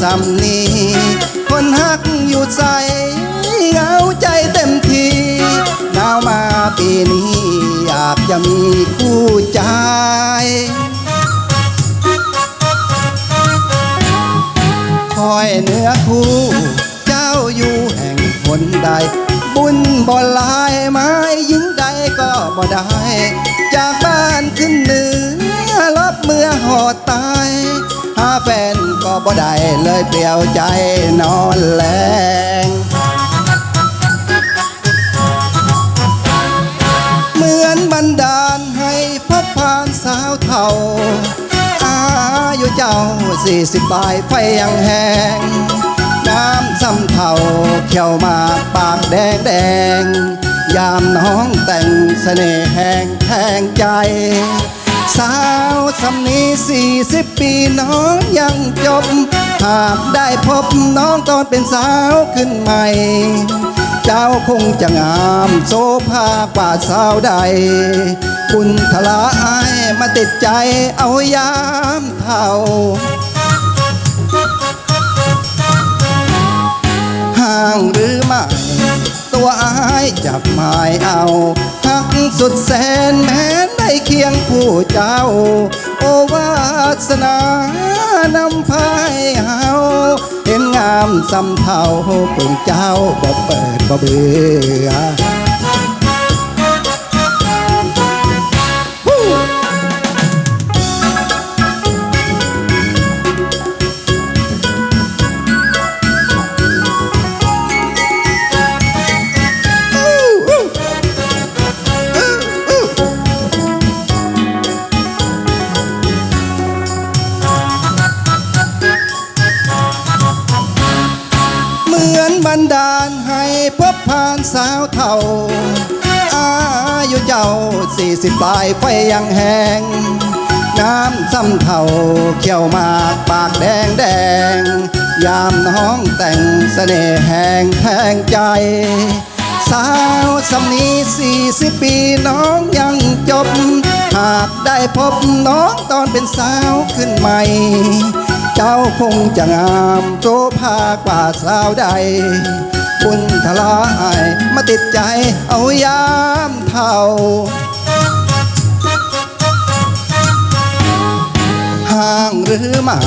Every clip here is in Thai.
ซ้ำนี้คนฮักอยู่ใจเหงาใจเต็มทีหนาวมาปีนี้ อยากจะมีคู่ใจคอยเนื้อคู่เจ้าอยู่แห่งคนใด บุญบ่ลายไม้ยิงใดก็บ่ได้ จากบ้านขึ้นเหนือรับเมื่อหอดตาย แฟนก็บ่ได้เลยเปลี่ยวใจนอนแลงเหมือนบันดาลให้พบผ่านสาวเท่า อายุเจ้าสี่สิบปลายไฟยังแหงน้ำซ้ำเท่าเขียวมาปากแดงแดงยามน้องแต่งเสน่ห์แหงแทงใจ สาวสำนีสี่สิบปีน้องยังจบ หากได้พบน้องตอนเป็นสาวขึ้นใหม่ เจ้าคงจะงามโซภากว่าสาวใดบุญทลายมาติดใจเอายามเท่าห่างหรือไม่ ตัวอายจับหมายเอาหักสุดแสนแม้นได้เคียงผู้เจ้า โอวาสนานำพายเฮาเห็นงามสำเทาปรุงเจ้าบ่เปิดบ่เบื่อ บันดาลให้พบผ่านสาวเท่า อายุเจ้าสี่สิบปลายไฟยังแหงน้ำซ้ำเท่าเขียวมากปากแดงแดง ยามน้องแต่งเสน่ห์แหงแทงใจ สาวสำนีสี่สิบปีน้องยังจบ หากได้พบน้องตอนเป็นสาวขึ้นใหม่ เจ้าคงจะงามโสภากว่าสาวใดบุญทลายมาติดใจเอายามเท่าห่างหรือไม่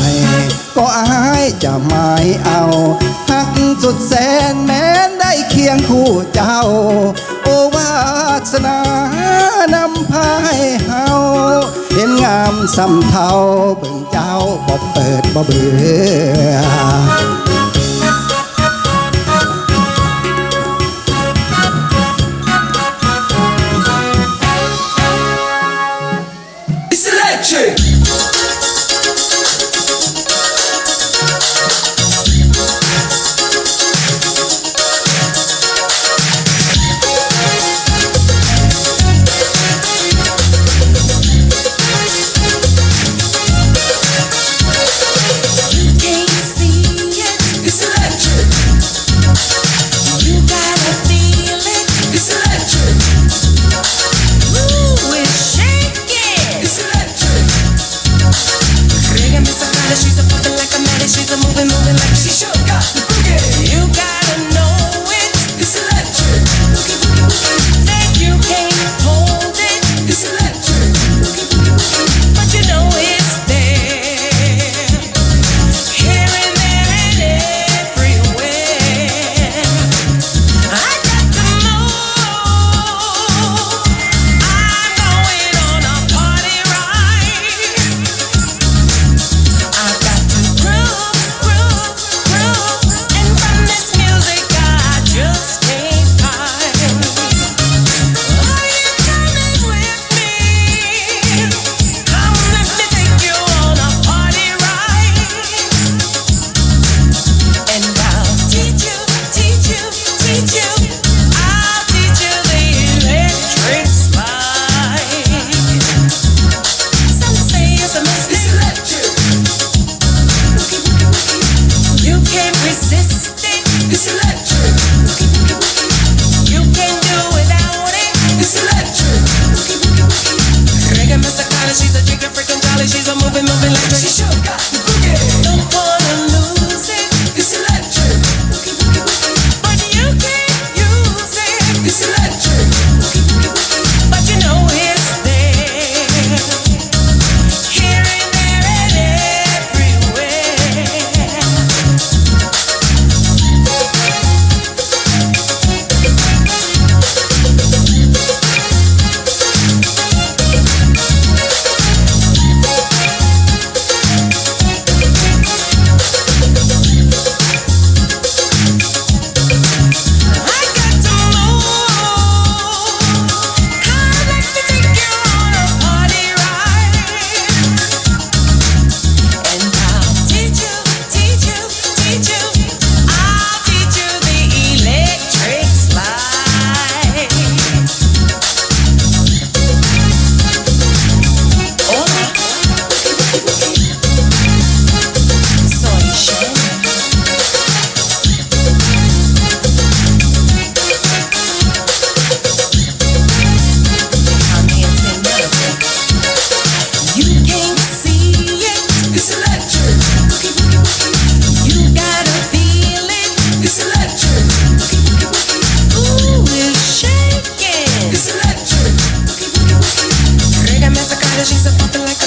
ก็อายจะหมายเอาหักสุดแสนแม้นได้เคียงคู่เจ้า โอวาสนานำพาให้เฮาเห็นงามสำเทาเบิ่งเจ้าบ่เปิดบ่เบื่อ I'm moving, moving like a sugar. she's a puppet like